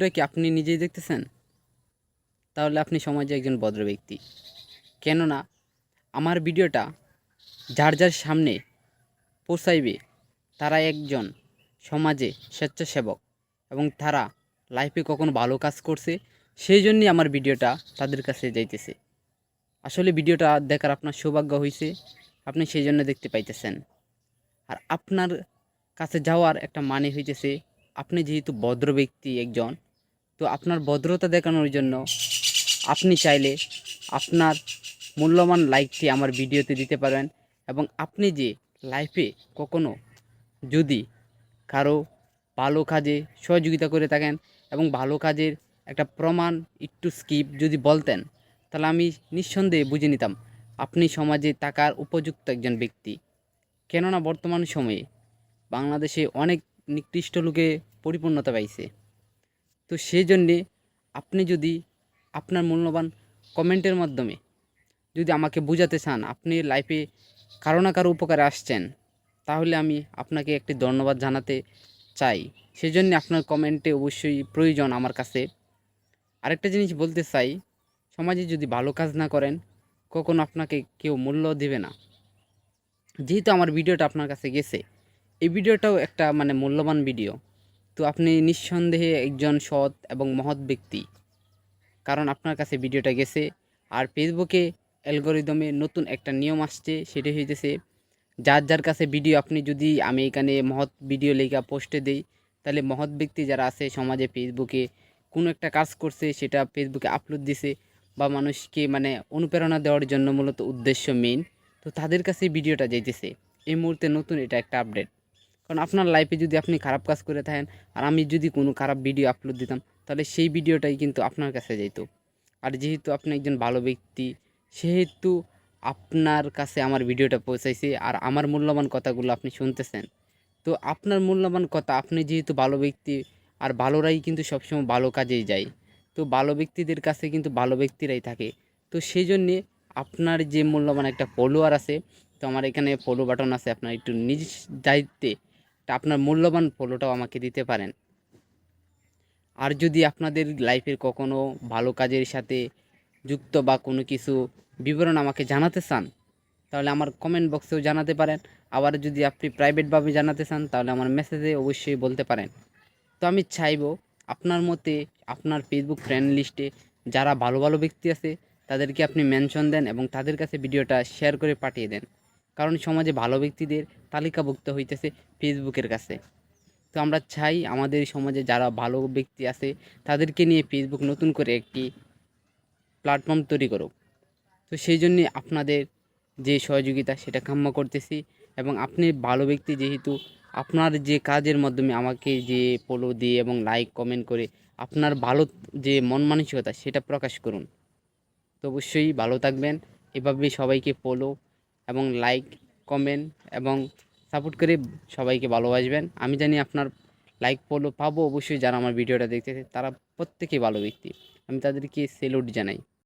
এটা কি আপনি নিজেই দেখতেছেন? তাহলে আপনি সমাজে একজন ভদ্র ব্যক্তি। কেননা, আমার ভিডিওটা যার যার সামনে পৌঁছাইবে, তারা একজন সমাজে স্বেচ্ছাসেবক এবং তারা লাইফে কখনো ভালো কাজ করছে, সেই জন্যই আমার ভিডিওটা তাদের কাছে যাইতেছে। আসলে ভিডিওটা দেখার আপনার সৌভাগ্য হয়েছে আপনি সেই জন্য দেখতে পাইতেছেন। আর আপনার কাছে যাওয়ার একটা মানে হইতেছে, আপনি যেহেতু ভদ্র ব্যক্তি একজন তো আপনার ভদ্রতা দেখানোর জন্য আপনি চাইলে আপনার মূল্যবান লাইকটি আমার ভিডিওতে দিতে পারেন এবং আপনি যে লাইফে কখনো যদি কারও ভালো কাজে সহযোগিতা করে থাকেন এবং ভালো কাজের একটা প্রমাণ একটু স্কিপ যদি বলতেন, তাহলে আমি নিঃসন্দেহে বুঝে নিতাম আপনি সমাজে থাকার উপযুক্ত একজন ব্যক্তি। কেননা বর্তমান সময়ে বাংলাদেশে অনেক নিকৃষ্ট লোকে পরিপূর্ণতা পাইছে। তো সেই জন্যে আপনি যদি আপনার মূল্যবান কমেন্টের মাধ্যমে যদি আমাকে বোঝাতে চান, আপনি লাইফে কারও না কারও উপকারে আসছেন, তাহলে আমি আপনাকে একটি ধন্যবাদ জানাতে চাই। সেজন্য আপনার কমেন্টে অবশ্যই প্রয়োজন আমার কাছে। আরেকটা জিনিস বলতে চাই, সমাজে যদি ভালো কাজ না করেন, কখনো আপনাকে কেউ মূল্য দেবে না। যেহেতু আমার ভিডিওটা আপনার কাছে গেছে, এই ভিডিওটাও একটা মানে মূল্যবান ভিডিও। তো আপনি নিঃসন্দেহে একজন সৎ এবং মহৎ ব্যক্তি। কারণ আপনার কাছে ভিডিওটা গেছে, আর ফেসবুকে অ্যালগোরিদমে নতুন একটা নিয়ম আসছে, সেটা হইতেছে, যার যার কাছে ভিডিও আপনি যদি আমি এখানে মহৎ ভিডিও লেখা পোস্টে দেই, তাহলে মহৎ ব্যক্তি যারা আছে সমাজে ফেসবুকে কোনো একটা কাজ করছে, সেটা ফেসবুকে আপলোড দিছে বা মানুষকে মানে অনুপ্রেরণা দেওয়ার জন্য মূলত উদ্দেশ্য মেইন তো তাদের কাছে ভিডিওটা যাইতেছে। এই মুহূর্তে নতুন এটা একটা আপডেট কারণ আপনার লাইফে যদি আপনি খারাপ কাজ করে থাকেন, আর আমি যদি কোনো খারাপ ভিডিও আপলোড দিতাম, তাহলে সেই ভিডিওটাই কিন্তু আপনার কাছে যাইতো। আর যেহেতু আপনি একজন ভালো ব্যক্তি, সেহেতু আপনার কাছে আমার ভিডিওটা পৌঁছাইছে, আর আমার মূল্যবান কথাগুলো আপনি শুনতেছেন। তো আপনার মূল্যবান কথা, আপনি যেহেতু ভালো ব্যক্তি, আর ভালোরাই কিন্তু সবসময় ভালো কাজেই যায়। তো ভালো ব্যক্তিদের কাছে কিন্তু ভালো ব্যক্তিরাই থাকে। তো সেই জন্যে আপনার যে মূল্যবান একটা ফলোয়ার আছে, তো আমার এখানে ফলো বাটন আছে, আপনার একটু নিজ দায়িত্বে আপনার মূল্যবান ফলোটাও আমাকে দিতে পারেন। আর যদি আপনাদের লাইফের কখনো ভালো কাজের সাথে যুক্ত বা কোনো কিছু বিবরণ আমাকে জানাতে চান, তাহলে আমার কমেন্ট বক্সেও জানাতে পারেন। আবার যদি আপনি প্রাইভেটভাবে জানাতে চান, তাহলে আমার মেসেজে অবশ্যই বলতে পারেন। তো আমি চাইব আপনার মতে আপনার ফেসবুক ফ্রেন্ড লিস্টে যারা ভালো ভালো ব্যক্তি আছে, তাদেরকে আপনি মেনশন দেন এবং তাদের কাছে ভিডিওটা শেয়ার করে পাঠিয়ে দেন। কারণ সমাজে ভালো ব্যক্তিদের তালিকাভুক্ত হইতেছে ফেসবুকের কাছে। তো আমরা চাই আমাদের সমাজে যারা ভালো ব্যক্তি আছে, তাদেরকে নিয়ে ফেসবুক নতুন করে একটি প্ল্যাটফর্ম তৈরি করুক। তো সেই জন্যে আপনাদের যে সহযোগিতা, সেটা কাম্য করতেছি এবং আপনি ভালো ব্যক্তি যেহেতু, আপনার যে কাজের মাধ্যমে আমাকে যে ফলো দিয়ে এবং লাইক কমেন্ট করে আপনার ভালো যে মন মানসিকতা, সেটা প্রকাশ করুন। তো অবশ্যই ভালো থাকবেন। এভাবে সবাইকে ফলো এবং লাইক কমেন্ট এবং সাপোর্ট করে সবাইকে ভালোবাসবেন। আমি জানি আপনার লাইক ফলো পাবো অবশ্যই যারা আমার ভিডিওটা দেখতেছে, তারা প্রত্যেকেই ভালো ব্যক্তি। আমি তাদেরকে সেলুট জানাই।